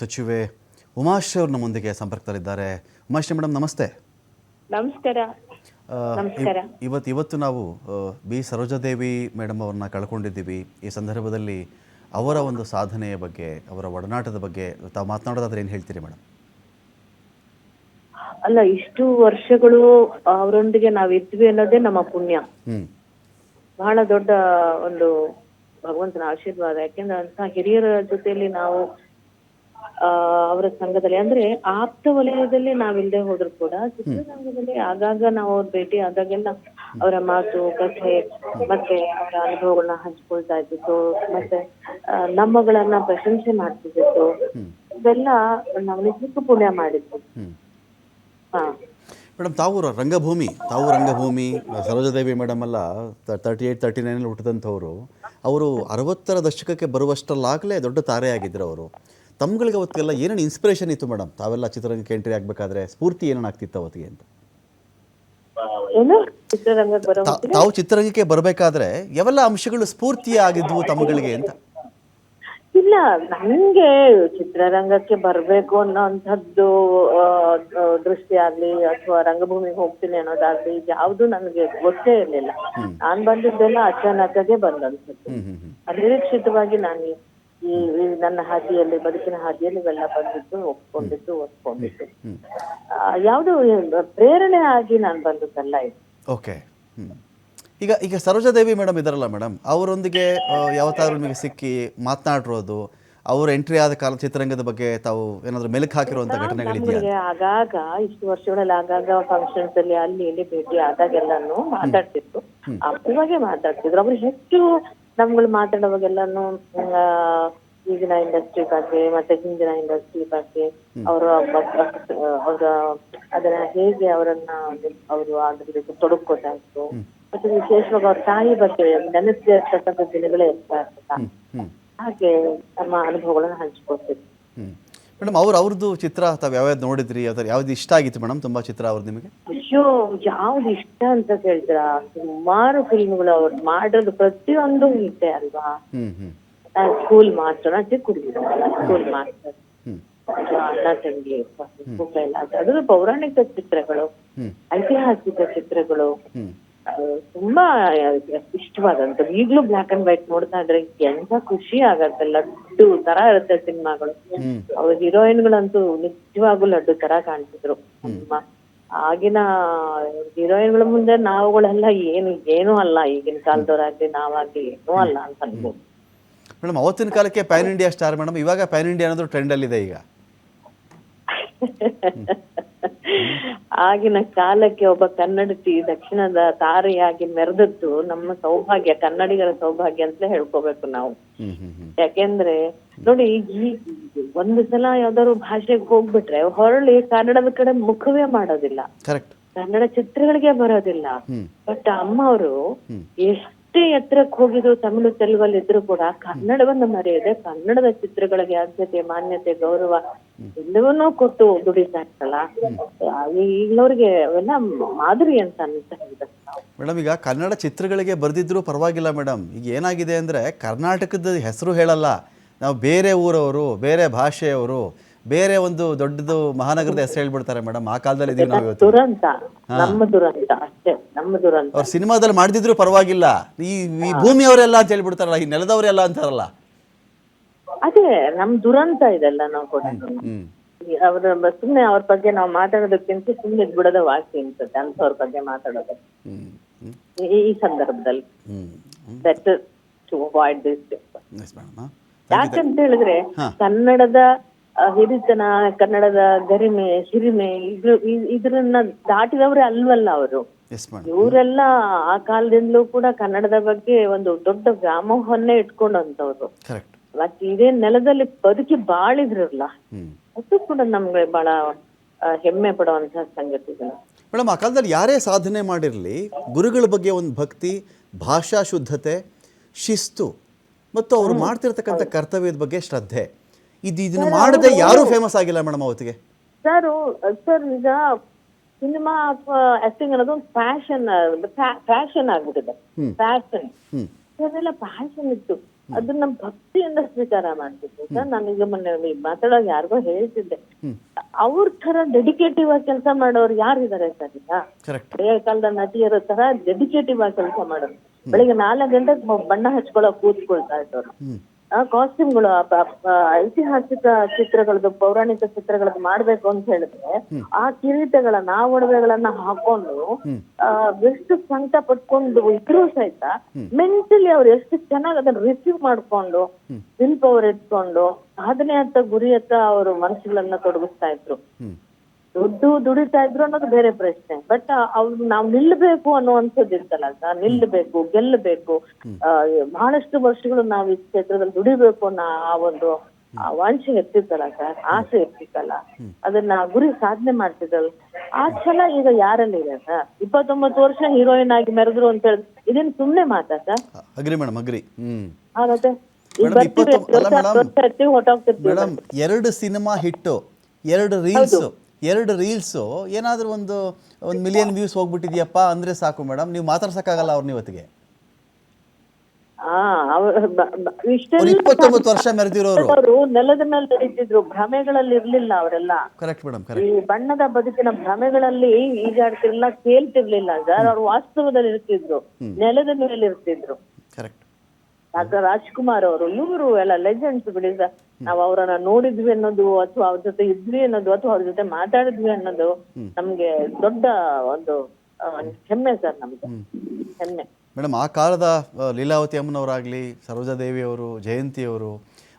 ಸಚಿವೆ ಉಮಾಶ್ರೀ ಅವ್ರನ್ನ ಮುಂದಿಗೆ ಸಂಪರ್ಕದಲ್ಲಿದ್ದಾರೆ. ಉಮಾಶ್ರೀ ಮೇಡಮ್ ನಮಸ್ತೆ. ನಮಸ್ಕಾರ. ನಮಸ್ಕಾರ. ಇವತ್ತು ಇವತ್ತು ನಾವು ಬಿ ಸರೋಜಾದೇವಿ ಮೇಡಮ್ ಅವ್ರನ್ನ ಕಳ್ಕೊಂಡಿದ್ದೀವಿ. ಈ ಸಂದರ್ಭದಲ್ಲಿ ಅವರ ಒಂದು ಸಾಧನೆಯ ಬಗ್ಗೆ ಅವರ ಒಡನಾಟದ ಬಗ್ಗೆ ತಾವು ಮಾತನಾಡೋದಾದ್ರೆ ಏನು ಹೇಳ್ತೀರಿ ಮೇಡಮ್? ಅಲ್ಲ ಇಷ್ಟು ವರ್ಷಗಳು ಅವರೊಂದಿಗೆ ನಾವ್ ಇದ್ವಿ ಅನ್ನೋದೇ ನಮ್ಮ ಪುಣ್ಯ. ಬಹಳ ದೊಡ್ಡ ಒಂದು ಭಗವಂತನ ಆಶೀರ್ವಾದ. ಯಾಕೆಂದ್ರೆ ಅಂತ ಹಿರಿಯರ ಜೊತೆಯಲ್ಲಿ ನಾವು ಅವರ ಸಂಘದಲ್ಲಿ. ಅಂದ್ರೆ ಆಪ್ತ ವಲಯದಲ್ಲಿ ನಾವಿಲ್ಲದೆ ಹೋದ್ರು ಕೂಡ ಚಿತ್ರರಂಗದಲ್ಲಿ ಆಗಾಗ ನಾವು ಅವ್ರ ಭೇಟಿ ಆದಾಗೆಲ್ಲ ಅವರ ಮಾತು, ಕಥೆ ಮತ್ತೆ ಅವರ ಅನುಭವಗಳನ್ನ ಹಂಚ್ಕೊಳ್ತಾ ಇದ್ದಿತ್ತು ಮತ್ತೆ ನಮ್ಮಗಳನ್ನ ಪ್ರಶಂಸೆ ಮಾಡ್ತಿದ್ದಿತ್ತು ಇದೆಲ್ಲ ನಾವು ನಿಜಕ್ಕೂ ಪುಣ್ಯ ಮಾಡಿದ್ವಿ ಹಾ. ಮೇಡಮ್, ತಾವು ರಂಗಭೂಮಿ ತಾವು ರಂಗಭೂಮಿ, ಸರೋಜದೇವಿ ಮೇಡಮ್ ಅಲ್ಲ ತರ್ಟಿ ಏಟ್ ತರ್ಟಿ ನೈನಲ್ಲಿ ಹುಟ್ಟಿದಂಥವ್ರು, ಅವರು ಅರವತ್ತರ ದಶಕಕ್ಕೆ ಬರುವಷ್ಟರಲ್ಲಾಗಲೇ ದೊಡ್ಡ ತಾರೆಯಾಗಿದ್ರು ಅವರು ತಮ್ಗಳಿಗೆ ಅವತ್ತಿಗೆಲ್ಲ ಏನೇನು ಇನ್ಸ್ಪಿರೇಷನ್ ಇತ್ತು ಮೇಡಮ್ ತಾವೆಲ್ಲ ಚಿತ್ರರಂಗಕ್ಕೆ ಎಂಟ್ರಿ ಆಗಬೇಕಾದ್ರೆ ಸ್ಫೂರ್ತಿ ಏನೇನು ಆಗ್ತಿತ್ತು ಅವತ್ತಿಗೆ ಅಂತ? ಏನು? ಚಿತ್ರರಂಗಕ್ಕೆ ಬರೋ ತಾ- ತಾವು ಚಿತ್ರರಂಗಕ್ಕೆ ಬರಬೇಕಾದ್ರೆ ಯಾವೆಲ್ಲ ಅಂಶಗಳು ಸ್ಫೂರ್ತಿ ಆಗಿದ್ವು ತಮ್ಗಳಿಗೆ ಅಂತ? ಇಲ್ಲ ನಂಗೆ ಚಿತ್ರರಂಗಕ್ಕೆ ಬರ್ಬೇಕು ಅನ್ನೋಂಥದ್ದು ಆ, ಆ, ದೃಷ್ಟಿ ಆಗ್ಲಿ ಅಥವಾ ರಂಗಭೂಮಿಗೆ ಹೋಗ್ತೀನಿ ಅನ್ನೋದಾಗ್ಲಿ ಯಾವ್ದು ನನಗೆ ಗೊತ್ತೇ ಇರ್ಲಿಲ್ಲ. ನಾನ್ ಬಂದಿದ್ದೆಲ್ಲ ಅಚಾನಕಗೆ ಬಂದಂಥದ್ದು ಹ್ಮ್ ಅನಿರೀಕ್ಷಿತವಾಗಿ ನಾನು ಈ- ನನ್ನ ಹಾದಿಯಲ್ಲಿ ಬದುಕಿನ ಹಾದಿಯಲ್ಲಿ ಇವೆಲ್ಲ ಬಂದಿದ್ದು ಒಪ್ಕೊಂಡಿದ್ದು ಒಪ್ಕೊಂಡಿದ್ದು. ಯಾವ್ದು ಪ್ರೇರಣೆ ಆಗಿ ನಾನು ಬಂದದ್ದಲ್ಲ ಇದು. ಓಕೆ. ಈಗ ಈಗ ಸರೋಜಾದೇವಿ ಮೇಡಮ್ ಇದಾರಲ್ಲ ಮೇಡಮ್ ಅವರೊಂದಿಗೆ ಯಾವತ್ತಾದ್ರೂ ನಿಮಗೆ ಸಿಕ್ಕಿ ಮಾತನಾಡಿರೋದು ಅವ್ರ ಎಂಟ್ರಿ ಆದ ಕಾಲ ಚಿತ್ರರಂಗದ ಬಗ್ಗೆ ತಾವು ಏನಾದರೂ ಮೆಲುಕು ಹಾಕಿರುವಂತ ಘಟನೆಗಳಿದೆಯಾ? ನಮಗೆ ಆಗಾಗ ಇಷ್ಟು ವರ್ಷಗಳಲ್ಲಿ ಆಗಾಗ ಫಂಕ್ಷನ್ಸ್ ಅಲ್ಲಿ ಅಲ್ಲಿ ಇಲ್ಲಿ ಭೇಟಿ ಆದಾಗೆಲ್ಲಾನು ಮಾತಾಡ್ತಿತ್ತು ಅವಾಗೆ ಮಾತಾಡ್ತಿದ್ರು. ಅವ್ರು ಹೆಚ್ಚು ನಮ್ಗಳು ಮಾತಾಡುವಾಗೆಲ್ಲಾನು ಈಗಿನ ಇಂಡಸ್ಟ್ರಿ ಬಗ್ಗೆ ಮತ್ತೆ ಹಿಂದಿನ ಇಂಡಸ್ಟ್ರಿ ಬಗ್ಗೆ ಅವರ ಅವರ ಅದನ್ನ ಹೇಗೆ ಅವರನ್ನ ಅವರು ಅದ್ರಲ್ಲಿ ತೊಡಕೋತಾ ಇತ್ತು ಮತ್ತೆ ವಿಶೇಷವಾಗಿ ಅವ್ರ ತಾಯಿ ಬಗ್ಗೆ ನೆನಪಿರ್ತಕ್ಕಂಥ ದಿನಗಳೇ ಇರ್ತಾ ಇರ್ತಾ. ಹಾಗೆ ನಮ್ಮ ಅನುಭವಗಳನ್ನ ಹ್ಞೂ ಮೇಡಮ್ ಅವ್ರ ಅವ್ರದ್ದು ಚಿತ್ರ ತಾವು ಯಾವ್ಯಾವ್ದು ನೋಡಿದ್ರಿ? ಅದ್ರ ಯಾವ್ದು ಇಷ್ಟ ಆಗಿತ್ತು ಮೇಡಮ್? ತುಂಬಾ ಚಿತ್ರ ಅವ್ರದ್ದು ನಿಮಗೆ? ಅಯ್ಯೋ ಯಾವ್ದು ಇಷ್ಟ ಅಂತ ಕೇಳಿದ್ರ? ಸುಮಾರು ಫಿಲ್ಮ್ಗಳು ಅವ್ರು ಮಾಡೋದು ಪ್ರತಿಯೊಂದು ಇದೆ ಅಲ್ವಾ? ಹ್ಮ್ ಹ್ಮ್. ಸ್ಕೂಲ್ ಮಾಸ್ಟರ್ ಅಂತ ಕುಡಿದ್ರು ಸ್ಕೂಲ್ ಮಾಸ್ಟರ್ ಹ್ಞೂ ಅಣ್ಣ ತಂಗಿ ಕೈಲಾಸ ಅದು ಪೌರಾಣಿಕ ಚಿತ್ರಗಳು ಐತಿಹಾಸಿಕ ಚಿತ್ರಗಳು. ತುಂಬಾ ಇಷ್ಟವಾದಂಥದ್ದು ಈಗಲೂ ಬ್ಲಾಕ್ ಅಂಡ್ ವೈಟ್ ನೋಡ್ತಾ ಇದ್ರೆ ಎಂತ ಖುಷಿ ಆಗತ್ತೆ. ಲಡ್ಡು ತರ ಇರುತ್ತೆ ಸಿನಿಮಾಗಳು. ಅವ್ರ ಅವ್ರ ಹೀರೋಯಿನ್ಗಳಂತೂ ನಿಜವಾಗೂ ಲಡ್ಡು ತರ ಕಾಣ್ತಿದ್ರು. ಆಗಿನ ಹೀರೋಯಿನ್ಗಳ ಮುಂದೆ ನಾವುಗಳೆಲ್ಲ ಏನು ಏನೂ ಅಲ್ಲ. ಈಗಿನ ಕಾಲದವ್ರಾಗ್ಲಿ ನಾವಾಗ್ಲಿ ಏನೂ ಅಲ್ಲ ಅಂತ ಅನ್ಬೋದು. ಮೇಡಮ್ ಅವತ್ತಿನ ಕಾಲಕ್ಕೆ ಪ್ಯಾನ್ ಇಂಡಿಯಾ ಸ್ಟಾರ್ ಮೇಡಮ್ ಇವಾಗ ಪ್ಯಾನ್ ಇಂಡಿಯಾ ಅನ್ನೋದು ಟ್ರೆಂಡಲ್ಲಿದೆ ಈಗ. ಆಗಿನ ಕಾಲಕ್ಕೆ ಒಬ್ಬ ಕನ್ನಡತಿ ದಕ್ಷಿಣದ ತಾರೆಯಾಗಿ ಮೆರೆದದ್ದು ನಮ್ಮ ಸೌಭಾಗ್ಯ ಕನ್ನಡಿಗರ ಸೌಭಾಗ್ಯ ಅಂತಲೇ ಹೇಳ್ಕೋಬೇಕು ನಾವು. ಯಾಕೆಂದ್ರೆ ನೋಡಿ ಈ ಒಂದು ಸಲ ಯಾವ್ದಾದ್ರು ಭಾಷೆಗೆ ಹೋಗ್ಬಿಟ್ರೆ ಹೊರಳಿ ಕನ್ನಡದ ಕಡೆ ಮುಖವೇ ಮಾಡೋದಿಲ್ಲ. ಕನ್ನಡ ಚಿತ್ರಗಳಿಗೆ ಬರೋದಿಲ್ಲ. ಬಟ್ ಅಮ್ಮ ಅವರು. ಎಷ್ಟೇ ಎತ್ತರಕ್ಕೆ ಹೋಗಿದ್ರು, ತಮಿಳು ತೆಲುಗಲ್ಲಿ ಇದ್ರು ಕೂಡ ಕನ್ನಡವನ್ನ ಮರೆಯದೆ ಕನ್ನಡದ ಚಿತ್ರಗಳಿಗೆ ಆದ್ಯತೆ, ಮಾನ್ಯತೆ, ಗೌರವ ಎಲ್ಲವನ್ನೂ ಕೊಟ್ಟು ದುಡಿತಾ ಇರ್ತಲ್ಲ ಈಗಿನವ್ರಿಗೆ ಅವೆಲ್ಲ ಮಾದರಿ ಅಂತ ಅನ್ಸ್ತಾ ಇದೆ. ಮೇಡಮ್, ಈಗ ಕನ್ನಡ ಚಿತ್ರಗಳಿಗೆ ಬರ್ದಿದ್ರು ಪರವಾಗಿಲ್ಲ ಮೇಡಮ್. ಈಗ ಏನಾಗಿದೆ ಅಂದ್ರೆ ಕರ್ನಾಟಕದ ಹೆಸರು ಹೇಳಲ್ಲ. ನಾವು ಬೇರೆ ಊರವರು, ಬೇರೆ ಭಾಷೆಯವರು ಬೇರೆ ಒಂದು ದೊಡ್ಡದು ಮಹಾನಗರದ ಹೆಸರು ಹೇಳ್ಬಿಡ್ತಾರೆ ಮೇಡಮ್. ಆ ಕಾಲದಲ್ಲಿ ಇದೀವಿ ನಾವು ಇವತ್ತು. ದುರಂತ ನಮ್ಮ ದುರಂತ ಅಷ್ಟೇ ನಮ್ಮ ದುರಂತ. ಅವ್ರು ಸಿನಿಮಾದಲ್ಲಿ ಮಾಡಿದ್ರು ಪರವಾಗಿಲ್ಲ. ಈ ಈ ಭೂಮಿಯವರೆಲ್ಲ ಅಂತ ಹೇಳ್ಬಿಡ್ತಾರಲ್ಲ ಈ ನೆಲದವರೆಲ್ಲ ಅಂತಾರಲ್ಲ. ಅದೇ ನಮ್ ದುರಂತ ಇದೆಲ್ಲ ನಾವು ಕೂಡ. ಹ್ಮ್ ಅವ್ರ ಸುಮ್ನೆ ಅವ್ರ ಬಗ್ಗೆ ನಾವು ಮಾತಾಡೋದಕ್ಕಿಂತ ಸುಮ್ನೆ ಬಿಡೋದ ವಾಸಿ ಅನ್ಸುತ್ತೆ ಅಂತವ್ರ ಬಗ್ಗೆ ಮಾತಾಡೋದು. ಹ್ಮ್ ಹ್ಮ್ ಈ- ಈ ಸಂದರ್ಭದಲ್ಲಿ. ಹ್ಮ್ better to avoid this yes madam ಯಾಕಂತ ಹೇಳಿದ್ರೆ ಕನ್ನಡದ ಹಿರಿತನ ಕನ್ನಡದ ಗರಿಮೆ ಹಿರಿಮೆ ಇದು ಇದ್ರನ್ನ ದಾಟಿದವ್ರೆ ಅಲ್ವಲ್ಲ ಅವರು. ಇವರೆಲ್ಲ ಆ ಕಾಲದಿಂದಲೂ ಕೂಡ ಕನ್ನಡದ ಬಗ್ಗೆ ಒಂದು ದೊಡ್ಡ ವ್ಯಾಮೋಹವನ್ನೇ ಇಟ್ಕೊಂಡಂತವ್ರು ಮತ್ತೆ ಇದೇ ನೆಲದಲ್ಲಿ ಬದುಕಿ ಬಾಳಿದ್ರಲ್ಲ ಅದು ಕೂಡ ನಮ್ಗೆ ಬಹಳ ಹೆಮ್ಮೆ ಪಡುವಂತಹ ಸಂಗತಿಗಳು. ಮೇಡಮ್ ಆ ಕಾಲದಲ್ಲಿ ಯಾರೇ ಸಾಧನೆ ಮಾಡಿರಲಿ ಗುರುಗಳ ಬಗ್ಗೆ ಒಂದು ಭಕ್ತಿ ಭಾಷಾ ಶುದ್ಧತೆ ಶಿಸ್ತು ಮತ್ತು ಅವರು ಮಾಡ್ತಿರ್ತಕ್ಕಂಥ ಕರ್ತವ್ಯದ ಬಗ್ಗೆ ಶ್ರದ್ಧೆ. ಇದು ಇದನ್ನು ಮಾಡದೆ ಯಾರು ಫೇಮಸ್ ಆಗಿಲ್ಲ ಮೇಡಮ್ ಅವತ್ತಿಗೆ? ಸರ್ ಸರ್ ಈಗ ಸಿನಿಮಾ ಅಥವಾ ಆಕ್ಟಿಂಗ್ ಅನ್ನೋದು ಒಂದು ಫ್ಯಾಷನ್ ಫ್ಯಾಷನ್ ಆಗ್ಬಿಟ್ಟಿದೆ. ಫ್ಯಾಷನ್ ಅದೆಲ್ಲ ಫ್ಯಾಷನ್ ಇತ್ತು. ಅದನ್ನ ನಮ್ಮ ಭಕ್ತಿಯಿಂದ ಸ್ವೀಕಾರ ಮಾಡ್ತಿದ್ದೆ ಸರ್ ನಾನೀಗ ಮೊನ್ನೆ ಮಾತಾಡೋ ಯಾರಿಗೋ ಹೇಳ್ತಿದ್ದೆ. ಅವ್ರ ತರ ಡೆಡಿಕೇಟಿವ್ ಆಗಿ ಕೆಲಸ ಮಾಡೋರು ಯಾರಿದ್ದಾರೆ ಸರ್ ಈಗ? ಹಳೆಯ ಕಾಲದ ನಟಿಯರ ತರ ಡೆಡಿಕೇಟಿವ್ ಆಗಿ ಕೆಲಸ ಮಾಡೋರು. ಬೆಳಿಗ್ಗೆ ನಾಲ್ಕು ಗಂಟೆಗೆ ಬಣ್ಣ ಹಚ್ಕೊಳಕ್ ಕೂತ್ಕೊಳ್ತಾ ಇದ್ದವ್ರು. ಆ ಕಾಸ್ಟ್ಯೂಮ್ಗಳು ಐತಿಹಾಸಿಕ ಚಿತ್ರಗಳದ್ದು ಪೌರಾಣಿಕ ಚಿತ್ರಗಳದ್ದು ಮಾಡ್ಬೇಕು ಅಂತ ಹೇಳಿದ್ರೆ ಆ ಕಿರೀಟಗಳನ್ನ ಆ ಒಡವೆಗಳನ್ನ ಹಾಕೊಂಡು ಆ, ಎಷ್ಟು ಸಂಕಟ ಪಟ್ಕೊಂಡು ಇದ್ರೂ ಸಹಿತ ಮೆಂಟಲಿ ಅವ್ರು ಎಷ್ಟು ಚೆನ್ನಾಗಿ ಅದನ್ನ ರಿಸೀವ್ ಮಾಡ್ಕೊಂಡು ವಿಲ್ ಪವರ್ ಇಟ್ಕೊಂಡು ಸಾಧನೆ ಅಂತ ಗುರಿಯತ್ತ ಅವರು ಮನಸ್ಸುಗಳನ್ನ ತೊಡಗಿಸ್ತಾ ಇದ್ರು. ದುಡ್ಡು ದುಡಿತಾ ಇದ್ರು ಅನ್ನೋದು ಬೇರೆ ಪ್ರಶ್ನೆ. ಬಟ್ ಅವ್ರು ನಾವು ನಿಲ್ಬೇಕು ಅನ್ನುವಂಥದ್ದು ಇರ್ತಲ್ಲ ಸರ್ ನಿಲ್ಬೇಕು ಗೆಲ್ಲಬೇಕು. ಬಹಳಷ್ಟು ವರ್ಷಗಳು ನಾವು ಈ ಕ್ಷೇತ್ರದಲ್ಲಿ ದುಡಿಬೇಕು ಅನ್ನೋ ಆ ಒಂದು ವಾಂಛೆ ಇರ್ತಿತ್ತಲ್ಲ ಸರ್ ಆಸೆ ಇರ್ತಿತ್ತಲ್ಲ. ಅದನ್ನ ಗುರಿ ಸಾಧನೆ ಮಾಡ್ತಿದ್ದಲ್ಲ ಆ ಛಲ ಈಗ ಯಾರಲ್ಲಿ ಇದೆ ಸರ್ ಇಪ್ಪತ್ತೊಂಬತ್ತು ವರ್ಷ ಹೀರೋಯಿನ್ ಆಗಿ ಮೆರೆದ್ರು ಅಂತ ಹೇಳಿ ಇದೇನ್ ಸುಮ್ನೆ ಮಾತಾ ಸರ್ ಅಗ್ರಿ ಮೇಡಮ್ ಅಗ್ರಿ. ಎರಡು ಸಿನಿಮಾ ಹಿಟ್ಟು ಎರಡು ರೀಲ್ಸು. ಎರಡು ರೀಲ್ಸು ಏನಾದರೂ ಒಂದು ಒಂದು ಮಿಲಿಯನ್ ವ್ಯೂಸ್ ಹೋಗ್ಬಿಟ್ಟಿದ್ಯಪ್ಪ ಅಂದರೆ ಸಾಕು ಮೇಡಮ್ ನೀವು ಮಾತಾಡ್ಸೋಕ್ಕಾಗಲ್ಲ ಅವ್ರನ್ನ ಇವತ್ತಿಗೆ. ಆ, ಅವ್ರ ಬ- ಬ- ಅವ್ರು ಇಪ್ಪತ್ತೊಂಬತ್ತು ವರ್ಷ ಮೆರೆದಿರೋರು. ಅವರು ನೆಲದ ಮೇಲೆ ನಡೀತಿದ್ರು ಭ್ರಮೆಗಳಲ್ಲಿ ಇರ್ಲಿಲ್ಲ ಅವರೆಲ್ಲ. ಕರೆಕ್ಟ್ ಮೇಡಮ್ ಈ ಕರೆಕ್ಟ್ ಬಣ್ಣದ ಬದುಕಿನ ಭ್ರಮೆಗಳಲ್ಲಿ ಈಗಾಡ್ತಿರ್ಲಿಲ್ಲ ಕೇಳ್ತಿರ್ಲಿಲ್ಲ. ಸರ್ ಅವ್ರು ವಾಸ್ತವದಲ್ಲಿ ಇರ್ತಿದ್ರು ನೆಲದ ಮೇಲೆ ಇರ್ತಿದ್ರು. ಡಾಕ್ಟರ್ ರಾಜ್ಕುಮಾರ್ ಅವರು ಇವರು ಎಲ್ಲ ಲೆಜೆಂಡ್ಸ್ ಬಿಡಿ ಸರ್ ನಾವ್ ಅವರನ್ನ ನೋಡಿದ್ವಿ ಅನ್ನೋದು ಅಥವಾ ಅವ್ರ ಜೊತೆ ಇದ್ವಿ ಅನ್ನೋದು ಅಥವಾ ಅವ್ರ ಜೊತೆ ಮಾತಾಡಿದ್ವಿ ಅನ್ನೋದು ನಮ್ಗೆ ದೊಡ್ಡ ಒಂದು ಆ, ಹೆಮ್ಮೆ ಸರ್ ನಮ್ಗೆ. ಹೆಮ್ಮೆ. ಮೇಡಮ್ ಆ ಕಾಲದ ಆ, ಲೀಲಾವತಿ ಅವರು ಜಯಂತಿ ಜಯಂತಿಯವರು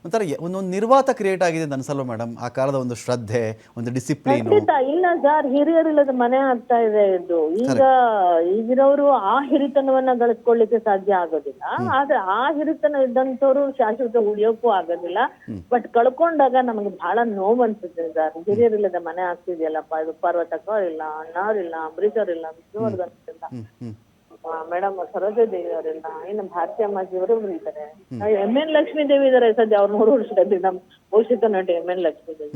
ಒಂಥರ ಒಂದೊಂದು ನಿರ್ವಾತ ಕ್ರಿಯೇಟ್ ಆಗಿದೆ ಅಂತ ಅನ್ಸಲ್ವ ಮೇಡಮ್ ಆ ಕಾಲದ ಒಂದು ಶ್ರದ್ಧೆ ಒಂದು ಡಿಸಿಪ್ಲಿನ್ ಖಂಡಿತ. ಇಲ್ಲ ಸರ್ ಹಿರಿಯರಿಲ್ಲದ ಮನೆ ಆಗ್ತಾ ಇದೆ ಇದು. ಈಗ ಈಗಿರೋರು ಆ ಹಿರಿತನವನ್ನ ಗಳಿಸ್ಕೊಳ್ಳಿಕ್ಕೆ ಸಾಧ್ಯ ಆಗೋದಿಲ್ಲ. ಆದ್ರೆ ಆ ಹಿರಿತನ ಇದ್ದಂತವ್ರು ಶಾಶ್ವತ ಉಳಿಯೋಕ್ಕೂ ಆಗೋದಿಲ್ಲ. ಬಟ್ ಕಳ್ಕೊಂಡಾಗ ನಮಗೆ ಬಹಳ ನೋವು ಅನ್ಸುತ್ತೆ ಸರ್. ಹಿರಿಯರಿಲ್ಲದ ಮನೆ ಆಗ್ತಿದೆಯಲ್ಲಪ್ಪ? ಇದು ಪರ್ವತಕ ಇಲ್ಲ ಅಣ್ಣವ್ರಿಲ್ಲ ಅಂಬರೀಶ್ ಇಲ್ಲ ವಿಷ್ಣುವರ್ಧನ್ ಇಲ್ಲ ಮೇಡಮ್ ಸರೋಜಾ ದೇವಿ ಅವರೆಲ್ಲ ಇನ್ನು ಭಾರತೀಯ ಅಮ್ಮಾಜಿ ಅವರು ಇದ್ದಾರೆ. ಎಂ ಎನ್ ಲಕ್ಷ್ಮೀ ದೇವಿ ಇದಾರೆ ಸದ್ಯ ಅವ್ರು ಮೂರು ನಮ್ಮ ಭವಿಷ್ಯದ ನಟಿ ಎಂ ಎನ್ ಲಕ್ಷ್ಮೀ ದೇವಿ.